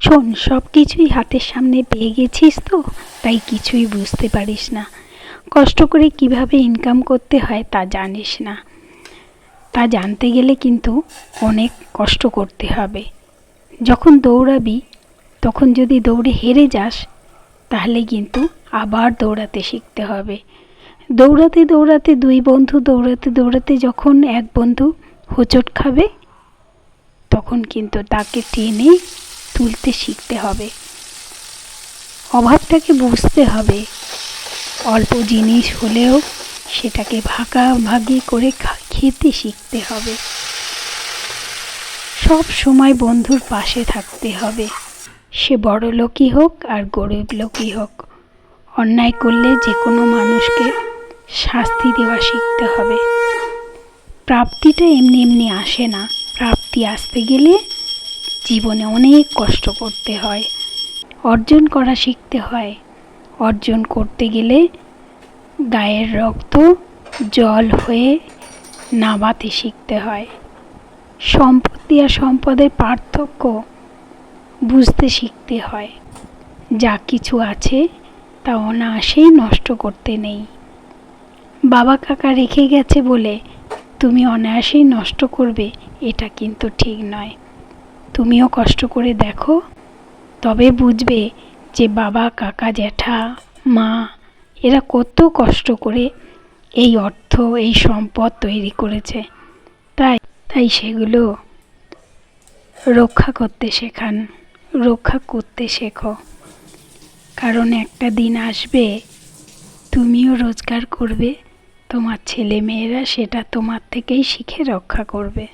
শোন, সব কিছুই হাতের সামনে পেয়ে গেছিস তো, তাই কিছুই বুঝতে পারিস না। কষ্ট করে কীভাবে ইনকাম করতে হয় তা জানিস না। তা জানতে গেলে কিন্তু অনেক কষ্ট করতে হবে। যখন দৌড়াবি, তখন যদি দৌড়ে হেরে যাস, তাহলে কিন্তু আবার দৌড়াতে শিখতে হবে। দৌড়াতে দৌড়াতে দুই বন্ধু দৌড়াতে দৌড়াতে যখন এক বন্ধু হোঁচট খাবে, তখন কিন্তু তাকে টেনে তুলতে শিখতে হবে। অভাবটাকে বুঝতে হবে। অল্প জিনিস হলেও সেটাকে ভাগাভাগি করে খেতে শিখতে হবে। সব সময় বন্ধুর পাশে থাকতে হবে। সে বড় লোকই হোক আর গরিব লোকই হোক। অন্যায় করলে যে কোনো মানুষকে শাস্তি দেওয়া শিখতে হবে। প্রাপ্তিটা এমনি এমনি আসে না। প্রাপ্তি আসতে গেলে জীবনে অনেক কষ্ট করতে হয়। অর্জন করা শিখতে হয়। অর্জন করতে গেলে গায়ের রক্ত, জল হয়ে নামাতে শিখতে হয়। সম্পত্তি আর সম্পদের পার্থক্য বুঝতে শিখতে হয়। যা কিছু আছে তা অনায়াসেই নষ্ট করতে নেই। বাবা কাকা রেখে গেছে বলে তুমি অনায়াসেই নষ্ট করবে, এটা কিন্তু ঠিক নয়। তুমিও কষ্ট করে দেখো। তবে বুঝবে যে বাবা, কাকা, জ্যাঠা, মা, এরা কত কষ্ট করে এই অর্থ, এই সম্পদ তৈরি করেছে। তাই তাই সেগুলো রক্ষা করতে শেখান, রক্ষা করতে শেখো। কারণ একটা দিন আসবে, তুমিও রোজগার করবে, তোমার ছেলে মেয়েরা সেটা তোমার থেকেই শিখে রক্ষা করবে।